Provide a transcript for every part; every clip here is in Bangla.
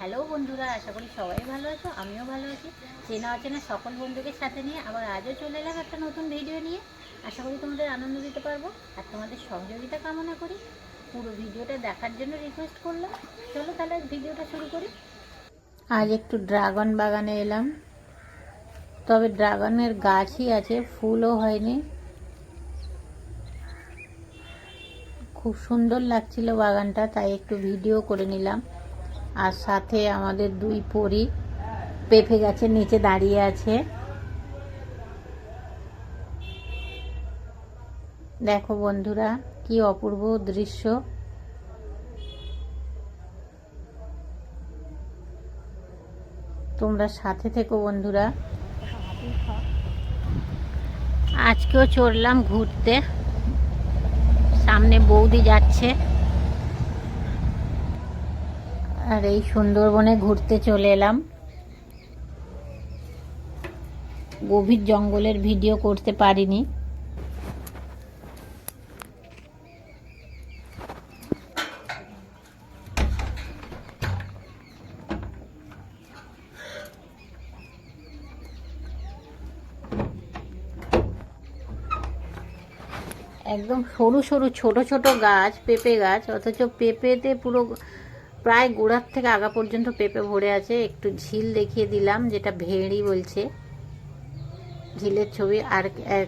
হ্যালো বন্ধুরা, আশা করি সবাই ভালো আছো, আমিও ভালো আছি। চেনা অচেনা সকল বন্ধুদের সাথে নিয়ে আবার আজও চলে এলাম একটা নতুন ভিডিও নিয়ে। আশা করি তোমাদের আনন্দ দিতে পারব আর তোমাদের সহযোগিতা কামনা করি। পুরো ভিডিওটা দেখার জন্য রিকোয়েস্ট করলাম। চলো তাহলে ভিডিওটা শুরু করি। আজ একটু ড্রাগন বাগানে এলাম। তবে ড্রাগনের গাছই আছে, ফুলও হয়নি। খুব সুন্দর লাগছিল বাগানটা, তাই একটু ভিডিও করে নিলাম। আর সাথে আমাদের দুই পরি পেঁপে গাছের নিচে দাঁড়িয়ে আছে। দেখো বন্ধুরা, কি অপূর্ব দৃশ্য। তোমরা সাথে থেকো বন্ধুরা। আজকেও চড়লাম ঘুরতে। সামনে বৌদি যাচ্ছে। আর এই সুন্দরবনে ঘুরতে চলে এলাম। গভীর জঙ্গলের ভিডিও করতে পারিনি। একদম সরু সরু ছোট ছোট গাছ, পেঁপে গাছ, অথচ পেঁপেতে পুরো প্রায় গোড়ার থেকে আগা পর্যন্ত পেঁপে ভরে আছে। একটু ঝিল দেখিয়ে দিলাম, যেটা ভেড়ি বলছে। ঝিলের ছবি আর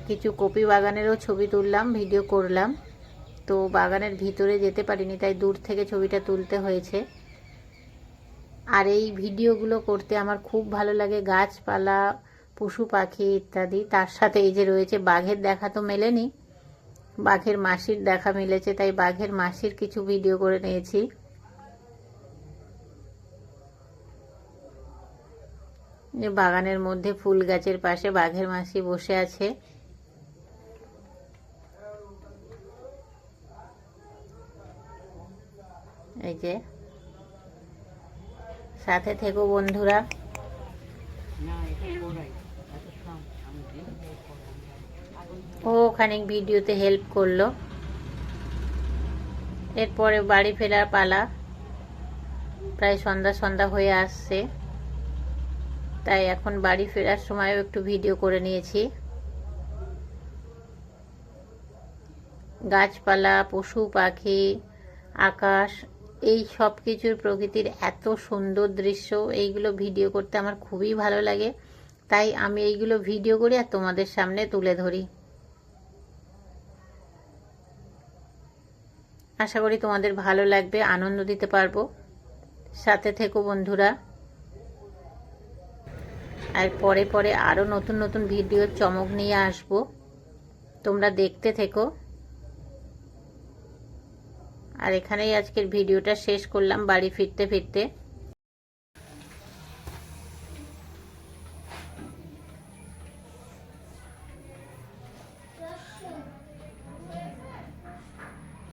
কিছু কপি বাগানেরও ছবি তুললাম, ভিডিও করলাম। তো বাগানের ভিতরে যেতে পারিনি, তাই দূর থেকে ছবিটা তুলতে হয়েছে। আর এই ভিডিওগুলো করতে আমার খুব ভালো লাগে। গাছপালা, পশু পাখি ইত্যাদি। তার সাথে এই যে রয়েছে বাঘের দেখা তো মেলেনি। বাঘের মাসির দেখা মিলেছে, তাই বাঘের মাসির কিছু ভিডিও করে নিয়েছি। যে বাগানের মধ্যে ফুল গাছের পাশে বাঘের মাসি বসে আছে। এই যে। সাথে থেকো বন্ধুরা। ও খানিক ভিডিওতে হেল্প করল। এরপরে বাড়ি ফেরার পালা। প্রায় সন্ধ্যা সন্ধ্যা হয়ে আসছে। তাই এখন বাড়ি ফেরার সময়ও একটু ভিডিও করে নিয়েছি। গাছপালা, পশু, পাখি, আকাশ, এই সব কিছুর প্রকৃতির এত সুন্দর দৃশ্য, এইগুলো ভিডিও করতে আমার খুবই ভালো লাগে। তাই আমি এইগুলো ভিডিও করি আর তোমাদের সামনে তুলে ধরি। আশা করি তোমাদের ভালো লাগবে, আনন্দ দিতে পারব। সাথে থেকো বন্ধুরা। আর পরে পরে আরও নতুন নতুন ভিডিওর চমক নিয়ে আসব। তোমরা দেখতে থেকো। আর এখানেই আজকের ভিডিওটা শেষ করলাম বাড়ি ফিরতে ফিরতে।